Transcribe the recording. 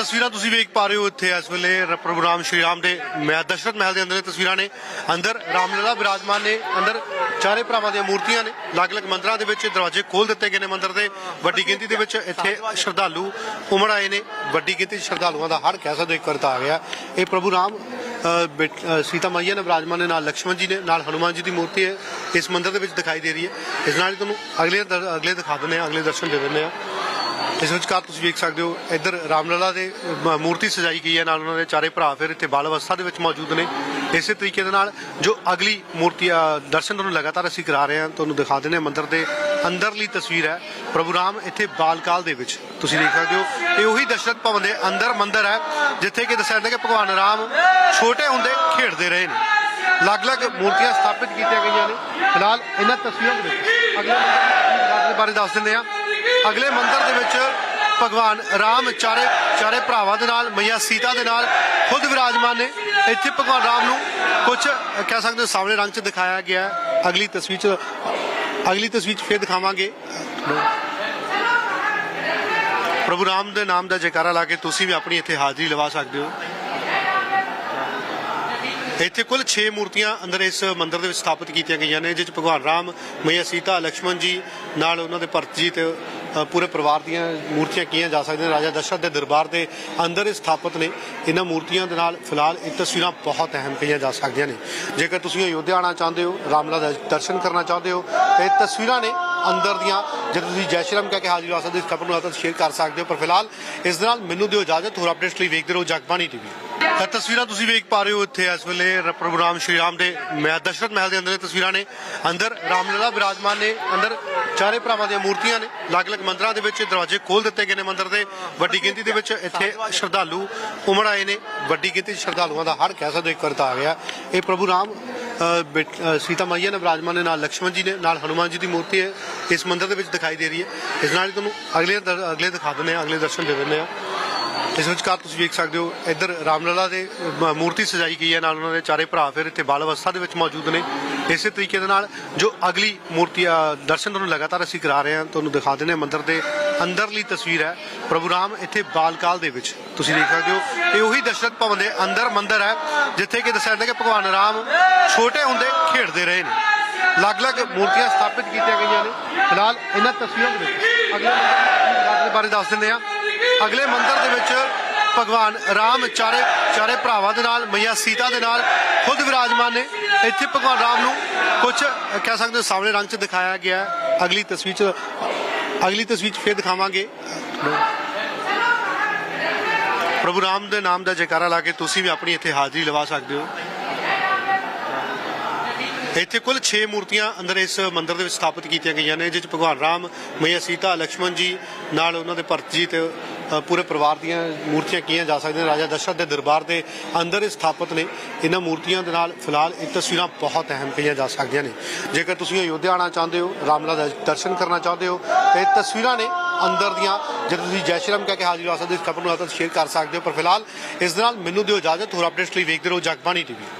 ਤਸਵੀਰਾਂ ਤੁਸੀਂ ਵੇਖ ਪਾ ਰਹੇ ਹੋ ਇੱਥੇ ਇਸ ਵੇਲੇ ਰ- ਪ੍ਰਭੂ ਰਾਮ ਸ਼੍ਰੀ ਰਾਮ ਦੇ ਮੈਂ ਦਸ਼ਰਥ ਮਹਿਲ ਦੇ ਅੰਦਰ ਇਹ ਤਸਵੀਰਾਂ ਨੇ। ਅੰਦਰ ਰਾਮਲਲਾ ਵਿਰਾਜਮਾਨ ਨੇ ਅੰਦਰ ਚਾਰੇ ਭਰਾਵਾਂ ਦੀਆਂ ਮੂਰਤੀਆਂ ਨੇ। ਅਲੱਗ-ਅਲੱਗ ਮੰਦਰਾਂ ਦੇ ਵਿੱਚ ਦਰਵਾਜ਼ੇ ਖੋਲ ਦਿੱਤੇ ਗਏ ਨੇ ਮੰਦਰ ਦੇ। ਵੱਡੀ ਗਿਣਤੀ ਦੇ ਵਿੱਚ ਇੱਥੇ ਸ਼ਰਧਾਲੂ ਉਮੜ ਆਏ ਨੇ। ਵੱਡੀ ਗਿਣਤੀ 'ਚ ਸ਼ਰਧਾਲੂਆਂ ਦਾ ਹਰ ਕਹਿ ਸਕਦੇ ਹੋ ਇੱਕ ਕਰਤਾ ਆ ਗਿਆ। ਇਹ ਪ੍ਰਭੂ ਰਾਮ ਅ, ਬੇਟ- ਅ, ਸੀਤਾ ਮਈਆ ਨੇ ਵਿਰਾਜਮਾਨ ਨੇ ਨਾਲ ਲਕਸ਼ਮਣ ਜੀ ਨੇ ਨਾਲ ਹਨੂਮਾਨ ਜੀ ਦੀ ਮੂਰਤੀ ਹੈ। ਇਸ ਮੰਦਿਰ ਦੇ ਵਿੱਚ ਦਿਖਾਈ ਦੇ ਰਹੀ ਹੈ। ਇਸ ਨਾਲ ਹੀ ਤੁਹਾਨੂੰ ਅਗਲੇ ਦਰ- ਅਗਲੇ ਦਿਖਾ ਦਿੰਦੇ ਆ ਅਗਲੇ ਦਰਸ਼ਨ ਦੇ ਦਿੰਦੇ ਆ ਇਸ ਵਿਚਕਾਰ ਤੁਸੀਂ ਵੇਖ ਸਕਦੇ ਹੋ ਇੱਧਰ ਰਾਮਲਲਾ ਦੇ ਮ- ਮੂਰਤੀ ਸਜਾਈ ਗਈ ਹੈ ਨਾਲ ਉਹਨਾਂ ਦੇ ਚਾਰੇ ਭਰਾ ਫਿਰ ਇੱਥੇ ਬਾਲ ਅਵਸਥਾ ਦੇ ਵਿੱਚ ਮੌਜੂਦ ਨੇ। ਇਸੇ ਤਰੀਕੇ ਦੇ ਨਾਲ ਜੋ ਅਗਲੀ ਮੂਰਤੀ ਅ, ਦਰਸ਼ਨ ਤੁਹਾਨੂੰ ਲਗਾਤਾਰ ਅਸੀਂ ਕਰਾ ਰਹੇ ਹਾਂ ਤੁਹਾਨੂੰ ਦਿਖਾ ਦਿੰਦੇ ਹਾਂ ਮੰਦਿਰ ਦੇ ਅੰਦਰਲੀ ਤਸਵੀਰ ਹੈ। ਪ੍ਰਭੂ ਰਾਮ ਇੱਥੇ ਬਾਲਕਾਲ ਦੇ ਵਿੱਚ ਤੁਸੀਂ ਦੇਖ ਸਕਦੇ ਹੋ। ਇਹ ਉਹੀ ਦਸ਼ਰਥ ਭਵਨ ਦੇ ਅੰਦਰ ਮੰਦਿਰ ਹੈ ਜਿੱਥੇ ਕਿ ਦੱਸਿਆ ਜਾਂਦਾ ਕਿ ਭਗਵਾਨ ਰਾਮ ਛੋਟੇ ਹੁੰਦੇ ਖੇਡਦੇ ਰਹੇ ਨੇ। ਅਲੱਗ-ਅਲੱਗ ਮੂਰਤੀਆਂ ਸਥਾਪਿਤ ਕੀਤੀਆਂ ਗਈਆਂ ਨੇ। ਫਿਲਹਾਲ ਇਹਨਾਂ ਤਸਵੀਰਾਂ ਦੇ ਵਿੱਚ ਅਗਲੇ ਮੰਦਿਰ ਦੇ ਬਾਰੇ ਦੱਸ ਦਿੰਦੇ ਆ ਅਗਲੇ ਮੰਦਰ ਦੇ ਵਿੱਚ ਭਗਵਾਨ ਰਾਮ ਚਾਰੇ ਚਾਰੇ ਭਰਾਵਾਂ ਦੇ ਨਾਲ, ਮਈਆ ਸੀਤਾ ਦੇ ਨਾਲ ਖੁਦ ਵਿਰਾਜਮਾਨ ਨੇ। ਇੱਥੇ ਭਗਵਾਨ ਰਾਮ ਨੂੰ ਕੁਝ ਕਹਿ ਸਕਦੇ ਹੋ, ਸਾਹਮਣੇ ਰੰਗ 'ਚ ਦਿਖਾਇਆ ਗਿਆ ਹੈ। ਅਗਲੀ ਤਸਵੀਰ 'ਚ ਅਗਲੀ ਤਸਵੀਰ 'ਚ ਫਿਰ ਦਿਖਾਵਾਂਗੇ। ਪ੍ਰਭੂ ਰਾਮ ਦੇ ਨਾਮ ਦਾ ਜੈਕਾਰਾ ਲਾ ਕੇ ਤੁਸੀਂ ਵੀ ਆਪਣੀ ਇੱਥੇ ਹਾਜ਼ਰੀ ਲਵਾ ਸਕਦੇ ਹੋ। ਇੱਥੇ ਕੁੱਲ 6 ਮੂਰਤੀਆਂ ਅੰਦਰ ਇਸ ਮੰਦਿਰ ਦੇ ਵਿੱਚ ਸਥਾਪਿਤ ਕੀਤੀਆਂ ਗਈਆਂ ਨੇ ਜਿਸ 'ਚ ਭਗਵਾਨ ਰਾਮ, ਮਈਆ ਸੀਤਾ, ਲਕਸ਼ਮਣ ਜੀ ਨਾਲ ਉਹਨਾਂ ਦੇ ਭਰਤ ਜੀ ਤੇ ਪੂਰੇ ਪਰਿਵਾਰ ਦੀਆਂ ਮੂਰਤੀਆਂ ਕੀਆਂ ਜਾ ਸਕਦੀਆਂ ਨੇ। ਰਾਜਾ ਦਸ਼ਰਥ ਦੇ ਦਰਬਾਰ ਦੇ ਅੰਦਰ ਇਹ ਸਥਾਪਿਤ ਨੇ। ਇਹਨਾਂ ਮੂਰਤੀਆਂ ਦੇ ਨਾਲ ਫਿਲਹਾਲ ਇਹ ਤਸਵੀਰਾਂ ਬਹੁਤ ਅਹਿਮ ਕਹੀਆਂ ਜਾ ਸਕਦੀਆਂ ਨੇ। ਜੇਕਰ ਤੁਸੀਂ ਅਯੋਧਿਆ ਆਉਣਾ ਚਾਹੁੰਦੇ ਹੋ ਰਾਮਲਾ ਦਾ ਦਰਸ਼ਨ ਕਰਨਾ ਚਾਹੁੰਦੇ ਹੋ, ਤਾਂ ਇਹ ਤਸਵੀਰਾਂ ਨੇ ਅੰਦਰ ਦੀਆਂ। ਜੇ ਤੁਸੀਂ ਜੈ ਸ਼੍ਰੀ ਰਾਮ ਕਹਿ ਕੇ ਹਾਜ਼ਰ ਹੋ ਸਕਦੇ ਹੋ, ਇਸ ਖਬਰ ਨੂੰ ਆਪ ਸ਼ੇਅਰ ਕਰ ਸਕਦੇ ਹੋ। ਪਰ ਫਿਲਹਾਲ ਇਸ ਦੇ ਨਾਲ ਮੈਨੂੰ ਦਿਓ ਇਜਾਜ਼ਤ, ਹੋਰ ਅਪਡੇਟਸ ਲਈ ਵੇਖਦੇ ਰਹੋ ਜਗਬਾਣੀ ਟੀਵੀ। ਇਹ ਤਸਵੀਰਾਂ ਤੁਸੀਂ ਵੇਖ ਪਾ ਰਹੇ ਹੋ ਇੱਥੇ ਇਸ ਵੇਲੇ ਰ- ਪ੍ਰਭੂ ਰਾਮ ਸ਼੍ਰੀ ਰਾਮ ਦੇ ਮਹਿ ਦਸ਼ਰਥ ਮਹਿਲ ਦੇ ਅੰਦਰ ਇਹ ਤਸਵੀਰਾਂ ਨੇ। ਅੰਦਰ ਰਾਮਲਲਾ ਵਿਰਾਜਮਾਨ ਨੇ ਅੰਦਰ ਚਾਰੇ ਭਰਾਵਾਂ ਦੀਆਂ ਮੂਰਤੀਆਂ ਨੇ। ਅਲੱਗ-ਅਲੱਗ ਮੰਦਰਾਂ ਦੇ ਵਿੱਚ ਦਰਵਾਜ਼ੇ ਖੋਲ ਦਿੱਤੇ ਗਏ ਨੇ ਮੰਦਰ ਦੇ। ਵੱਡੀ ਗਿਣਤੀ ਦੇ ਵਿੱਚ ਇੱਥੇ ਸ਼ਰਧਾਲੂ ਉਮੜ ਆਏ ਨੇ। ਵੱਡੀ ਗਿਣਤੀ 'ਚ ਸ਼ਰਧਾਲੂਆਂ ਦਾ ਹੜ ਕਹਿ ਸਕਦੇ ਹੋ ਇੱਕ ਕਰਤਾ ਆ ਗਿਆ। ਇਹ ਪ੍ਰਭੂ ਰਾਮ ਅ, ਬੇਟ- ਅ, ਸੀਤਾ ਮਈਆ ਨੇ ਵਿਰਾਜਮਾਨ ਨੇ ਨਾਲ ਲਕਸ਼ਮਣ ਜੀ ਨੇ ਨਾਲ ਹਨੂਮਾਨ ਜੀ ਦੀ ਮੂਰਤੀ ਹੈ। ਇਸ ਮੰਦਿਰ ਦੇ ਵਿੱਚ ਦਿਖਾਈ ਦੇ ਰਹੀ ਹੈ। ਇਸ ਨਾਲ ਹੀ ਤੁਹਾਨੂੰ ਅਗਲੇ ਦਰ- ਅਗਲੇ ਦਿਖਾ ਦਿੰਦੇ ਆ ਅਗਲੇ ਦਰਸ਼ਨ ਦੇ ਦਿੰਦੇ ਆ ਇਸ ਵਿਚਕਾਰ ਤੁਸੀਂ ਵੇਖ ਸਕਦੇ ਹੋ ਇੱਧਰ ਰਾਮਲਲਾ ਦੇ ਮ- ਮੂਰਤੀ ਸਜਾਈ ਗਈ ਹੈ ਨਾਲ ਉਹਨਾਂ ਦੇ ਚਾਰੇ ਭਰਾ ਫਿਰ ਇੱਥੇ ਬਾਲ ਅਵਸਥਾ ਦੇ ਵਿੱਚ ਮੌਜੂਦ ਨੇ। ਇਸੇ ਤਰੀਕੇ ਦੇ ਨਾਲ ਜੋ ਅਗਲੀ ਮੂਰਤੀ ਅ, ਦਰਸ਼ਨ ਤੁਹਾਨੂੰ ਲਗਾਤਾਰ ਅਸੀਂ ਕਰਾ ਰਹੇ ਹਾਂ ਤੁਹਾਨੂੰ ਦਿਖਾ ਦਿੰਦੇ ਹਾਂ ਮੰਦਿਰ ਦੇ ਅੰਦਰਲੀ ਤਸਵੀਰ ਹੈ। ਪ੍ਰਭੂ ਰਾਮ ਇੱਥੇ ਬਾਲਕਾਲ ਦੇ ਵਿੱਚ ਤੁਸੀਂ ਦੇਖ ਸਕਦੇ ਹੋ। ਇਹ ਉਹੀ ਦਸ਼ਰਥ ਭਵਨ ਦੇ ਅੰਦਰ ਮੰਦਿਰ ਹੈ ਜਿੱਥੇ ਕਿ ਦੱਸਿਆ ਜਾਂਦਾ ਕਿ ਭਗਵਾਨ ਰਾਮ ਛੋਟੇ ਹੁੰਦੇ ਖੇਡਦੇ ਰਹੇ ਨੇ। ਅਲੱਗ-ਅਲੱਗ ਮੂਰਤੀਆਂ ਸਥਾਪਿਤ ਕੀਤੀਆਂ ਗਈਆਂ ਨੇ। ਫਿਲਹਾਲ ਇਹਨਾਂ ਤਸਵੀਰਾਂ ਦੇ ਵਿੱਚ ਅਗਲੇ ਮੰਦਿਰ ਦੇ ਬਾਰੇ ਦੱਸ ਦਿੰਦੇ ਆ ਅਗਲੇ ਮੰਦਿਰ ਦੇ ਵਿੱਚ ਭਗਵਾਨ ਰਾਮ ਚਾਰੇ ਚਾਰੇ ਭਰਾਵਾਂ ਦੇ ਨਾਲ, ਮਈਆ ਸੀਤਾ ਦੇ ਨਾਲ, ਖੁਦ ਵਿਰਾਜਮਾਨ ਨੇ। ਇੱਥੇ ਭਗਵਾਨ ਰਾਮ ਨੂੰ ਕੁਝ ਕਹਿ ਸਕਦੇ ਹੋ, ਸਾਹਮਣੇ ਰੰਗ 'ਚ ਦਿਖਾਇਆ ਗਿਆ ਅਗਲੀ ਤਸਵੀਰ 'ਚ, ਅਗਲੀ ਤਸਵੀਰ 'ਚ ਫਿਰ ਦਿਖਾਵਾਂਗੇ। ਪ੍ਰਭੂ ਰਾਮ ਦੇ ਨਾਮ ਦਾ ਜੈਕਾਰਾ ਲਾ ਕੇ ਤੁਸੀਂ ਵੀ ਆਪਣੀ ਇੱਥੇ ਹਾਜ਼ਰੀ ਲਵਾ ਸਕਦੇ ਹੋ। ਇੱਥੇ ਕੁੱਲ 6 ਮੂਰਤੀਆਂ ਅੰਦਰ ਇਸ ਮੰਦਿਰ ਦੇ ਵਿੱਚ ਸਥਾਪਿਤ ਕੀਤੀਆਂ ਗਈਆਂ ਨੇ, ਜਿਸ 'ਚ ਭਗਵਾਨ ਰਾਮ, ਮਈਆ ਸੀਤਾ, ਲਕਸ਼ਮਣ ਜੀ ਨਾਲ ਉਹਨਾਂ ਦੇ ਭਰਤ ਜੀ ਤੇ ਪੂਰੇ ਪਰਿਵਾਰ ਦੀਆਂ ਮੂਰਤੀਆਂ ਕੀਆਂ ਜਾ ਸਕਦੀਆਂ ਨੇ। ਰਾਜਾ ਦਸ਼ਰਥ ਦੇ ਦਰਬਾਰ ਦੇ ਅੰਦਰ ਇਹ ਸਥਾਪਿਤ ਨੇ। ਇਹਨਾਂ ਮੂਰਤੀਆਂ ਦੇ ਨਾਲ ਫਿਲਹਾਲ ਇਹ ਤਸਵੀਰਾਂ ਬਹੁਤ ਅਹਿਮ ਕਹੀਆਂ ਜਾ ਸਕਦੀਆਂ ਨੇ। ਜੇਕਰ ਤੁਸੀਂ ਅਯੋਧਿਆ ਆਉਣਾ ਚਾਹੁੰਦੇ ਹੋ ਰਾਮਲਾ ਦਾ ਦਰਸ਼ਨ ਕਰਨਾ ਚਾਹੁੰਦੇ ਹੋ, ਤਾਂ ਇਹ ਤਸਵੀਰਾਂ ਨੇ ਅੰਦਰ ਦੀਆਂ। ਜੇ ਤੁਸੀਂ ਜੈ ਸ਼੍ਰੀ ਰਾਮ ਕਹਿ ਕੇ ਹਾਜ਼ਰ ਹੋ ਸਕਦੇ ਇਸ ਖਬਰ ਨੂੰ ਆਪ ਸ਼ੇਅਰ ਕਰ ਸਕਦੇ ਹੋ। ਪਰ ਫਿਲਹਾਲ ਇਸ ਦੇ ਨਾਲ ਮੈਨੂੰ ਦਿਓ ਇਜਾਜ਼ਤ, ਹੋਰ ਅਪਡੇਟਸ ਲਈ ਵੇਖਦੇ ਰਹੋ ਜਗਬਾਣੀ ਟੀਵੀ।